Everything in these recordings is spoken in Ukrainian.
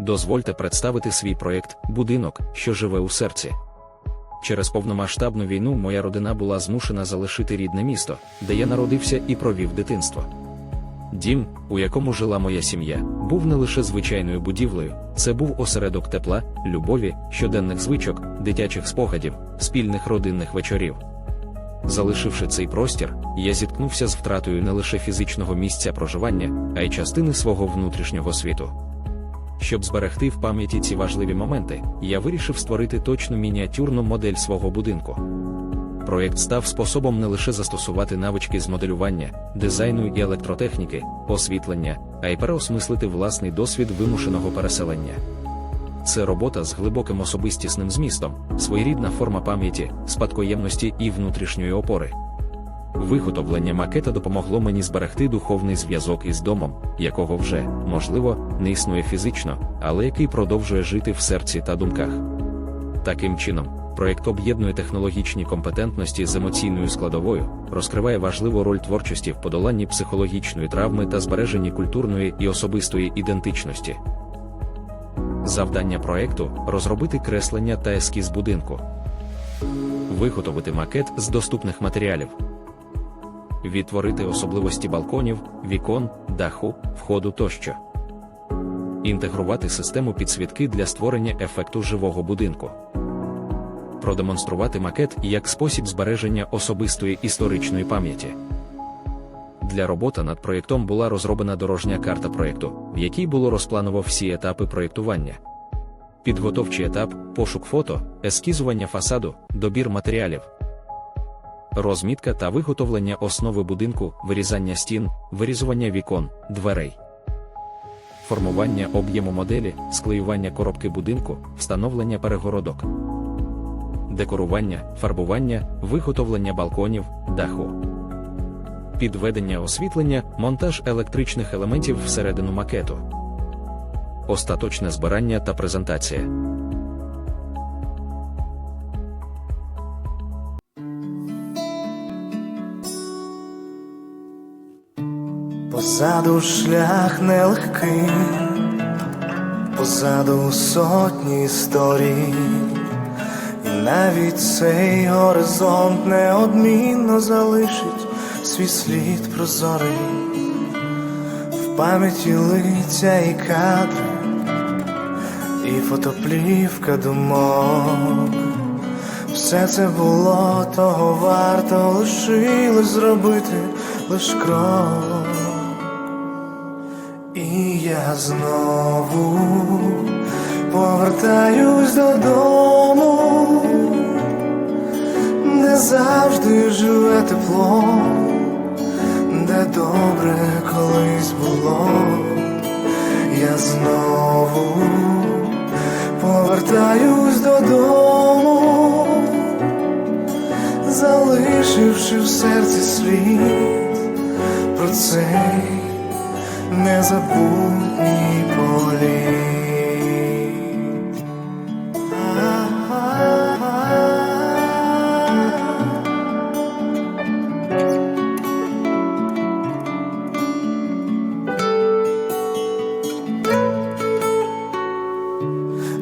Дозвольте представити свій проєкт Будинок, що живе у серці. Через повномасштабну війну моя родина була змушена залишити рідне місто, де я народився і провів дитинство. Дім, у якому жила моя сім'я, був не лише звичайною будівлею, це був осередок тепла, любові, щоденних звичок, дитячих спогадів, спільних родинних вечорів. Залишивши цей простір, я зіткнувся з втратою не лише фізичного місця проживання, а й частини свого внутрішнього світу. Щоб зберегти в пам'яті ці важливі моменти, я вирішив створити точну мініатюрну модель свого будинку. Проєкт став способом не лише застосувати навички з моделювання, дизайну і електротехніки, освітлення, а й переосмислити власний досвід вимушеного переселення. Це робота з глибоким особистісним змістом, своєрідна форма пам'яті, спадкоємності і внутрішньої опори. Виготовлення макета допомогло мені зберегти духовний зв'язок із домом, якого вже, можливо, не існує фізично, але який продовжує жити в серці та думках. Таким чином, проєкт об'єднує технологічні компетентності з емоційною складовою, розкриває важливу роль творчості в подоланні психологічної травми та збереженні культурної і особистої ідентичності. Завдання проекту розробити креслення та ескіз будинку, виготовити макет з доступних матеріалів, відтворити особливості балконів, вікон, даху, входу тощо, інтегрувати систему підсвітки для створення ефекту живого будинку, продемонструвати макет як спосіб збереження особистої історичної пам'яті. Для роботи над проєктом була розроблена дорожня карта проєкту, в якій було розплановано всі етапи проєктування. Підготовчий етап, пошук фото, ескізування фасаду, добір матеріалів, розмітка та виготовлення основи будинку, вирізання стін, вирізування вікон, дверей, формування об'єму моделі, склеювання коробки будинку, встановлення перегородок, декорування, фарбування, виготовлення балконів, даху. Підведення освітлення, монтаж електричних елементів всередину макету, остаточне збирання та презентація. Позаду шлях нелегкий, позаду сотні історій, і навіть цей горизонт неодмінно залишить свій слід прозорий, в пам'яті лиця і кадри, і фотоплівка думок. Все це було того варто, лишилось зробити лиш крок. Я знову повертаюсь додому, де завжди живе тепло, де добре колись було. Я знову повертаюсь додому, залишивши в серці слід про цей незабутній політ.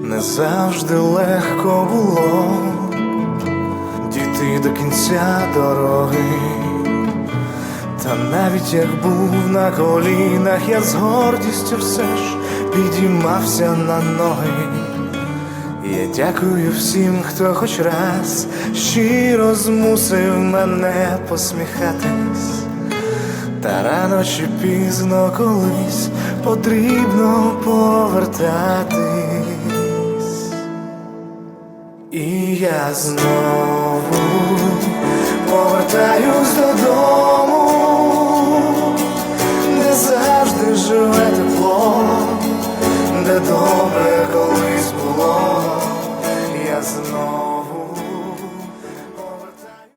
Не завжди легко було дійти до кінця дороги. Та навіть як був на колінах, я з гордістю все ж підіймався на ноги. Я дякую всім, хто хоч раз щиро змусив мене посміхатись. Та рано чи пізно колись потрібно повертатись. І я знову повертаюсь the